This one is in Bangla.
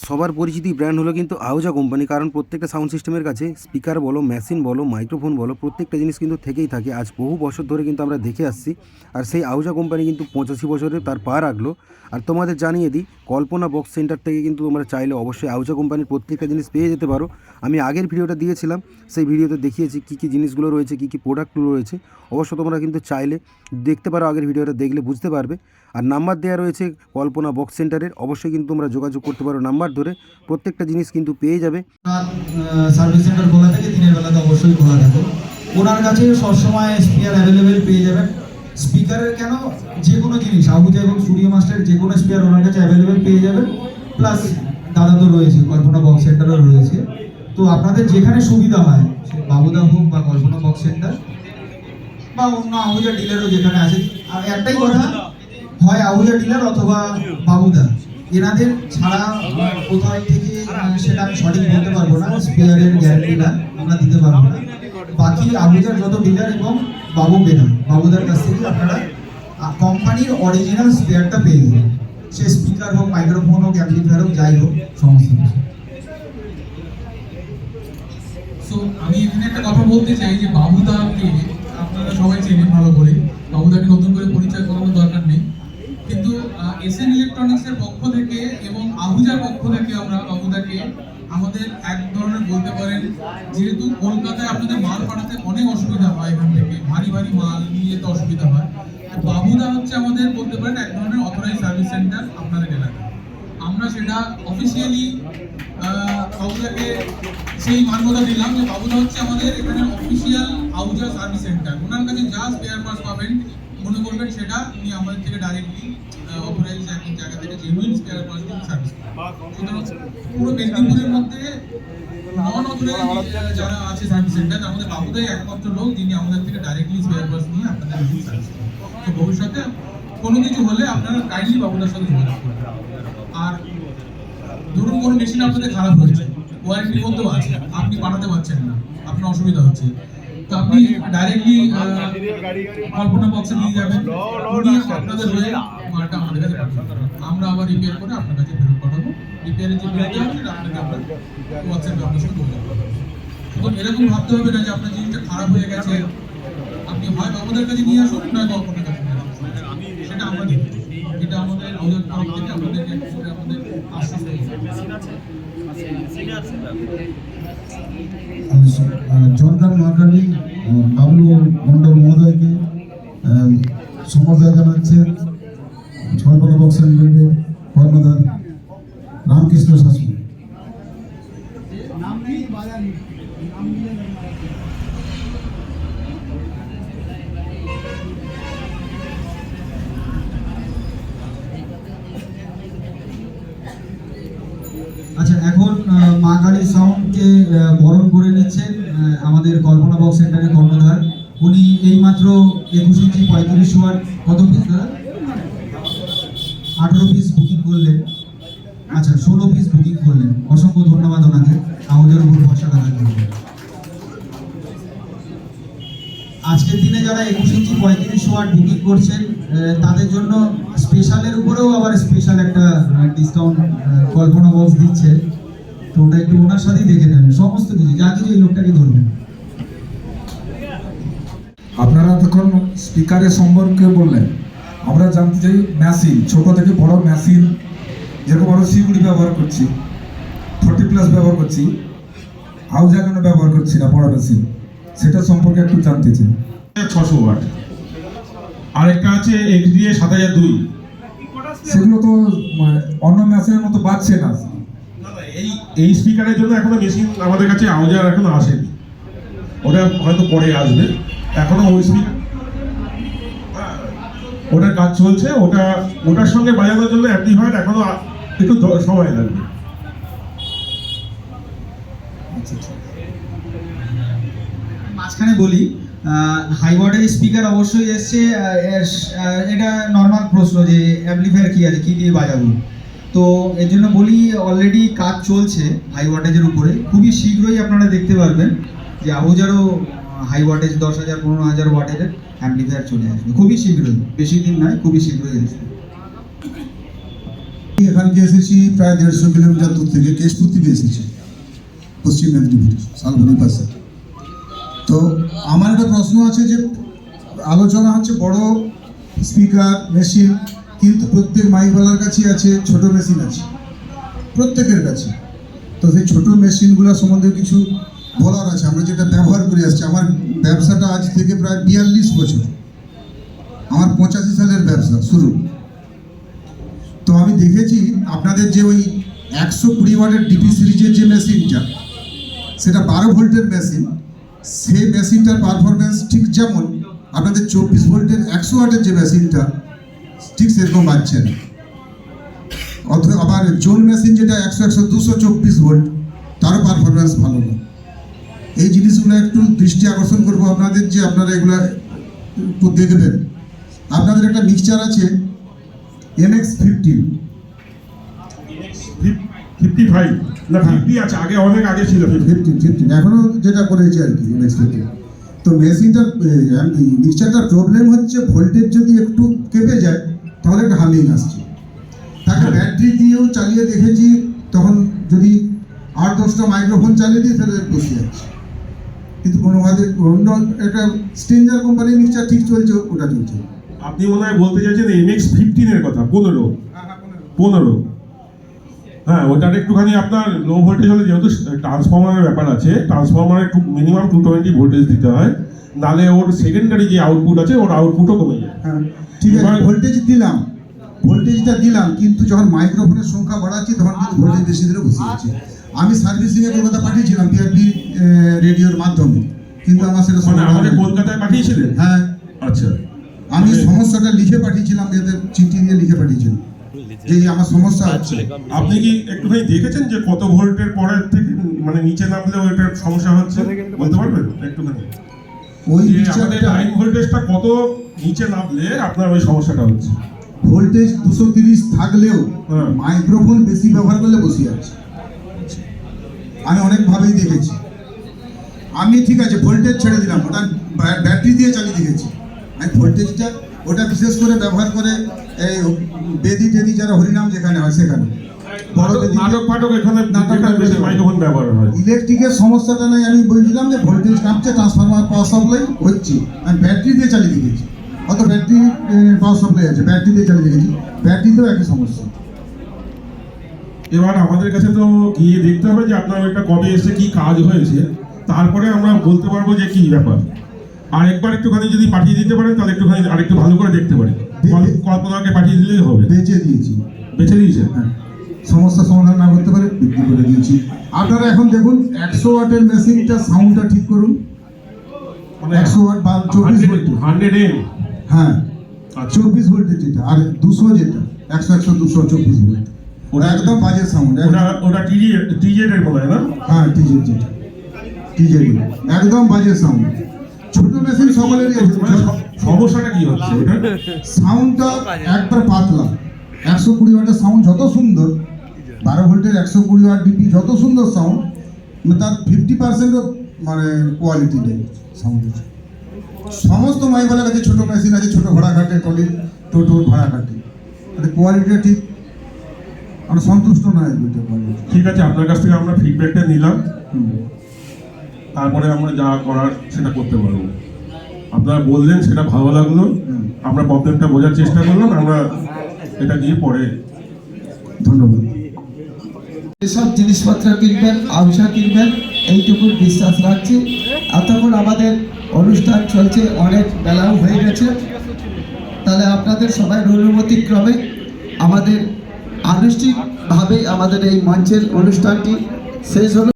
সবার পরিচিতি ব্র্যান্ড হলো কিন্তু আহুজা কোম্পানি কারণ প্রত্যেকটা সাউন্ড সিস্টেমের কাছে স্পিকার বলো মেশিন বলো মাইক্রোফোন বলো, প্রত্যেকটা জিনিস কিন্তু থেকেই থাকে। আজ বহু বছর ধরে কিন্তু আমরা দেখে আসছি। আর সেই আহুজা কোম্পানি কিন্তু পঁচাশি বছরে তার পা রাখল। আর তোমাদের জানিয়ে দিই, কল্পনা বক্স সেন্টার থেকে কিন্তু তোমরা চাইলে অবশ্যই আহুজা কোম্পানির প্রত্যেকটা জিনিস পেয়ে যেতে পারো। আমি আগের ভিডিওটা দিয়েছিলাম, সেই ভিডিওতে দেখিয়েছি কী কী জিনিসগুলো রয়েছে, কী কী প্রোডাক্টগুলো রয়েছে। অবশ্য তোমরা কিন্তু চাইলে দেখতে পারো, আগের ভিডিওটা দেখলে বুঝতে পারবে। আর নাম্বার দেওয়া রয়েছে কল্পনা বক্স সেন্টারের অবশ্যই কিন্তু তোমরা যোগাযোগ করতে পারো। নাম্বার ধরে প্রত্যেকটা জিনিস কিন্তু পেয়ে যাবে। সার্ভিস সেন্টার খোলা থাকে, দিনের বেলাতে অবশ্যই খোলা থাকে। ওনার কাছে সবসময় স্পিয়ার অ্যাভেলেবেল পেয়ে যাবেন। স্পিকারের কেন? যে কোনো জিনিস আহুজা এবং স্টুডিও মাস্টারের যে কোনো স্পিয়ার ওনার কাছে অ্যাভেলেবেল পেয়ে যাবেন। প্লাস দাদা তো রয়েছে, কল্পনা বক্স সেন্টারও রয়েছে। তো আপনাদের যেখানে সুবিধা হয় বাবুদা হোক বা কল্পনা বক্স সেন্টার বা অন্য আহুজা ডিলারও যেখানে আছে, আর একটাই কথা, হয় আহুজা ডিলার অথবা বাবুদা। এনাদের ছাড়া কোথায় থেকে সেটা আমি সঠিক বলতে পারব না, স্পেয়ারের গ্যারান্টিটা আমরা দিতে পারব না। বাকি আহুজার যত ডিলার এবং বাবু বেনা বাবুদার কাছ থেকে আপনারা কোম্পানির অরিজিনাল স্পেয়ারটা পেয়ে যাবেন। সে স্পিকার হোক মাইক্রোফোন হোক অ্যাম্পলিফায়ার হোক, যাই হোক, সমস্ত কিছু। সো আমি এখানে একটা কথা বলতে চাই যে বাবুদাকে আপনারা সবাই চেনেন ভালো করে। বাবুদাকে নতুন করে পরিচয় করানো দরকার এসএন ইলেকট্রনিক্সের পক্ষ থেকে এবং আহুজার পক্ষ থেকে আমরা বাবুদাকে আমাদের এক ধরনের বলতে পারেন, যেহেতু কলকাতায় আপনাদের মাল পাঠাতে অনেক অসুবিধা হয় এখান থেকে, ভারী ভারী মাল নিয়ে যেতে অসুবিধা হয়। বাবুদা হচ্ছে আমাদের বলতে পারেন এক ধরনের অথরাইজ সার্ভিস সেন্টার আপনাদের এলাকায়। আমরা সেটা অফিসিয়ালি বাবুদাকে সেই মান্যতা দিলাম যে বাবুদা হচ্ছে আমাদের এখানে অফিসিয়াল আউজা সার্ভিস সেন্টার ওনার কাছে যা স্পেয়ার পার্টস পাবেন, মনে করবেন সেটা উনি আমাদের থেকে ডাইরেক্টলি অথরাইজ জায়গা থেকে জেনুইন স্পেয়ার পার্টস দিয়ে সার্ভিস পুরো মেদিনীপুরের মধ্যে নন অথরাইজ যারা আছে সার্ভিস সেন্টার তার বাবুদাই একমাত্র লোক যিনি আমাদের থেকে ডাইরেক্টলি স্পেয়ার পার্টস নিয়ে আপনাদের সার্ভিস তো ভবিষ্যতে কোনো কিছু হলে আপনারা কাইন্ডলি বাবুদার সাথে যোগাযোগ করবেন আর ধরুন কোনো মেশিন আপনাদের খারাপ হয়েছে ওয়ারেন্টির মধ্যেও আছে আপনি পাঠাতে পারছেন না আপনার অসুবিধা হচ্ছে। আপনি ডাইরেক্টলি কল্পনা বক্সে নিয়ে যাবেন। উনি আপনাদের হয়ে মালটা আমাদের কাছে পাঠাবেন। আমরা আবার রিপেয়ার করে আপনার কাছে ফেরত পাঠাবো। রিপেয়ারের যে বিলটা হবে সেটা আপনাকে আমরা হোয়াটসঅ্যাপে যোগাযোগ করব সুতরাং এরকম ভাবতে হবে না যে আপনার জিনিসটা খারাপ হয়ে গেছে। আপনি হয় বাবুদের কাছে নিয়ে আসুন না কল্পনার কাছে সেটা আমরা দেখি এটা আমাদের আমাদের তরফ থেকে আমাদের আশ্বাস সমর্থন জানাচ্ছেন ছয়পলা বক্স সেন্টারের কর্ণধার রামকৃষ্ণ শাসন আচ্ছা এখন মা কালী সাউন্ডকে বরণ করে নিচ্ছেন আমাদের কল্পনা বক্স সেন্টারের কর্ণধার উনি এইমাত্র একুশ ইঞ্চি পঁয়ত্রিশ ওয়াট কত পিস দাদা? আঠেরো পিস বুকিং করলেন। আচ্ছা ষোলো পিস বুকিং করলেন। অসংখ্য ধন্যবাদ ওনাকে। আমাদের উপর ভরসা রাখার জন্য। আজকের দিনে যারা একুশ ইঞ্চি পঁয়ত্রিশ ওয়াট বুকিং করছেন তাদের জন্য স্পেশালের উপরেও আবার স্পেশাল একটা ডিসকাউন্ট কল্পনা বক্স দিচ্ছে। তো ওটা একটু ওনার সাথেই দেখে নেবেন সমস্ত কিছু, যা কিছু এই লোকটাকে ধরবেন। আপনারা তখন স্পিকারের সম্পর্কে বললেন? আমরা জানতে চাই মেশিন ছোট থেকে বড় মেশিন যেরকম আমরা সিগুড়ি ব্যবহার করছি ফর্টি প্লাস ব্যবহার করছি হাউজা কেন ব্যবহার করছি না বড় মেশিন সেটা সম্পর্কে একটু জানতে চাই। ছশো ওয়াট। আরেকটা আছে এক্সডিএ সাত হাজার দুই। সেগুলো তো মানে, অন্য মেশিনের মতো বাজছে না। এই এই স্পিকারের জন্য এখনও মেশিন আমাদের কাছে আওয়াজার এখনও আসেনি। ওটা হয়তো পরে আসবে। এখনও ওই স্পিকার ওটার কাজ চলছে, ওটা, ওটার সঙ্গে বাজানোর জন্য অ্যাক্টিভার এখনও আ- একটু সময় লাগবে। মাঝখানে বলি হাই ওয়াটের স্পিকার অবশ্যই এসছে এটা নর্মাল প্রশ্ন যে অ্যাম্পলিফায়ার কি আছে, কি দিয়ে বাজাবো? তো এর জন্য বলি অলরেডি কাজ চলছে হাই ওয়াটেজের উপরে। খুবই শীঘ্রই আপনারা দেখতে পারবেন। যে আহুজারও হাই ওয়াটেজ দশ হাজার, পনেরো হাজার ওয়াটের অ্যাম্পলিফায়ার চলে আসবে। খুবই শীঘ্রই, বেশি দিন নয়, খুবই শীঘ্রই আসবে। এখানকে এসেছি প্রায় দেড়শো কিলোমিটার দূর থেকে, কেশপুর থেকে এসেছি, পশ্চিম মেদিনীপুর শালবনির পাশে। তো আমার একটা প্রশ্ন আছে যে, আলোচনা হচ্ছে বড় স্পিকার মেশিন কিন্তু প্রত্যেক মাইকওয়ালার কাছেই আছে, ছোট মেশিন আছে, প্রত্যেকের কাছে। তো সেই ছোট মেশিনগুলো সম্বন্ধে কিছু বলার আছে, আমরা যেটা ব্যবহার করে আসছি, আমার ব্যবসাটা আজ থেকে প্রায় বিয়াল্লিশ বছর। আমার পঁচাশি সালের ব্যবসা শুরু। তো আমি দেখেছি আপনাদের যে ওই একশো কুড়ি ওয়াটের ডিপি সিরিজের যে মেশিনটা, সেটা বারো ভোল্টের মেশিন, সেই মেশিনটার পারফরমেন্স ঠিক যেমন আপনাদের চব্বিশ ভোল্টের একশো ওয়াটের যে মেশিনটা, ঠিক সেরকম পাচ্ছে না। অথবা আবার জোন মেশিন যেটা একশো একশো দুশো চব্বিশ ভোল্ট, তারও পারফরমেন্স ভালো না। এই জিনিসগুলো একটু দৃষ্টি আকর্ষণ করব আপনাদের যে আপনারা এগুলো একটু দেখবেন আপনাদের একটা মিক্সচার আছে এমএক্স ফিফটিন ফিফটি ফাইভ না ফিফটি আছে আগে অনেক আগে ছিল ফিফটি ফিফটিন ফিফটিন এখনও যেটা করেছে আর কি এমএক্স ফিফটিন তো মেশিনটার মিক্সচারটার প্রবলেম হচ্ছে ভোল্টেজ যদি একটু কেঁপে যায় তাহলে একটা হামিং আসছে। তাকে ব্যাটারি দিয়েও চালিয়ে দেখেছি তখন যদি আট দশটা মাইক্রোফোন চালিয়ে দিই তাহলে বসে যাচ্ছে। কিন্তু কোনোভাবে অন্য একটা স্টেঞ্জার কোম্পানির মিক্সচার ঠিক চলছে ওটা চলছে। আপনি মনে হয় বলতে চাইছেন এমএক্স ফিফটিনের কথা পনেরো। পনেরো। হ্যাঁ ওটার একটুখানি আপনার লো ভোল্টেজ হলে যেহেতু ট্রান্সফর্মারের ব্যাপার আছে ট্রান্সফরমারে একটু মিনিমাম টু টোয়েন্টি ভোল্টেজ দিতে হয়। নালে ওর সেকেন্ডারি যে আউটপুট আছে ওর আউটপুটও কমে যায়। হ্যাঁ ঠিক আছে ভোল্টেজ দিলাম। ভোল্টেজটা দিলাম কিন্তু যখন মাইক্রোফোনের সংখ্যা বাড়াচ্ছি তখন কিন্তু ভোল্টেজ বেশি ধরে বসে যাচ্ছে আমি সার্ভিসিং এ কলকাতা পাঠিয়েছিলাম পিআরপি রেডিওর মাধ্যমে। কিন্তু আমার সেটা মানে আমাদের কলকাতায় পাঠিয়েছিলেন? হ্যাঁ। আচ্ছা। আমি মানে- সমস্যাটা লিখে পাঠিয়েছিলাম এদের চিঠি দিয়ে লিখে পাঠিয়েছিলাম যে এই আমার সমস্যা হচ্ছে। আপনি কি একটুখানি দেখেছেন যে কত ভোল্টের পরের থেকে মানে নিচে নামলে ওইটার সমস্যা হচ্ছে? বলতে পারবেন? একটুখানি। ওই যে আমাদের লাইন ভোল্টেজটা কত নিচে নামলে আপনার ওই সমস্যাটা হচ্ছে? ভোল্টেজ দুশো তিরিশ থাকলেও হ্যাঁ। মাইক্রোফোন বেশি ব্যবহার করলে বসে যাচ্ছে। আমি অনেকভাবেই দেখেছি। আমি ঠিক আছে ভোল্টেজ ছেড়ে দিলাম ওটা ব্য- ব্যাটারি দিয়ে চালিয়ে দেখেছি আমি ভোল্টেজটা ওটা বিশেষ করে ব্যবহার করে এই বেদি টেদি যারা হরিনাম যেখানে হয় সেখানে। হয়। ইলেকট্রিকের সমস্যাটা নাই আমি বলছিলাম যে ভোল্টেজ কাঁপছে ট্রান্সফরমার পাওয়ার সাপ্লাই হচ্ছে। আমি ব্যাটারি দিয়ে চালিয়ে দেখেছি অত ব্যাটারি পাওয়ার সাপ্লাই আছে ব্যাটারি দিয়ে চালিয়ে দেখেছি ব্যাটারিতেও একই সমস্যা। এবার আমাদের কাছে তো গিয়ে দেখতে হবে যে আপনার ওইটা কবে এসে কি কাজ হয়েছে। তারপরে আমরা বলতে পারব যে কি ব্যাপার। আর একবার একটুখানি যদি পাঠিয়ে দিতে পারেন তাহলে একটুখানি আরেকটু ভালো করে দেখতে পারি কল- কল্পনাকে পাঠিয়ে দিলেই হবে। বেঁচে দিয়েছি। বেছে দিয়েছেন? হ্যাঁ। সমস্যা সমাধান না করতে পারে বিক্রি করে দিয়েছি। আপনারা এখন দেখুন একশো ওয়াটের মেশিনটা সাউন্ডটা ঠিক করুন। মানে একশো ওয়াট বা চব্বিশ ভোল্ট হান্ড্রেড এম? হ্যাঁ। আচ্ছা। চব্বিশ ভোল্টের যেটা আর দুশো যেটা। একশো একশো দুশো চব্বিশ ভোল্ট। ওটা একদম বাজে সাউন্ড ওটা ওটা টিজি এর মনে হয় না হ্যাঁ টিজেড যেটা টিজেড একদম বাজে সাউন্ড ছোট মেশিন সকলেরই মানে সমস্যাটা কি হচ্ছে? ওটা সাউন্ডটা একবার পাতলা। একশো কুড়ি ওয়াটের সাউন্ড যত সুন্দর বারো ভোল্টের একশো কুড়ি ওয়াট ডিপি যত সুন্দর সাউন্ড তার ফিফটি পার্সেন্টও মানে কোয়ালিটি নেই সাউন্ডের সমস্ত মাইকওয়ালার কাছে ছোটো মেশিন আছে ছোটো ভাড়া ঘাটে টলি টোটো ভাড়া ঘাটে কোয়ালিটিটা ঠিক আমরা সন্তুষ্ট নয় দুইটা কোয়ালিটি ঠিক আছে আপনার কাছ থেকে আমরা ফিডব্যাকটা নিলাম। তারপরে আমরা যা করার সেটা করতে পারব। আপনারা বললেন সেটা ভালো লাগল। আমরা প্রবলেমটা বোঝার চেষ্টা করলাম আমরা এটা দিয়ে পরে ধন্যবাদ। যেসব জিনিসপত্র কিনবেন আউসা কিনবেন এইটুকু বিশ্বাস রাখছি। এতক্ষণ আমাদের অনুষ্ঠান চলছে অনেক বেলাও হয়ে গেছে। তাহলে আপনাদের সবাই অনুমতি ক্রমে আমাদের আনুষ্ঠানিকভাবে আমাদের এই মঞ্চের অনুষ্ঠানটি শেষ হলো।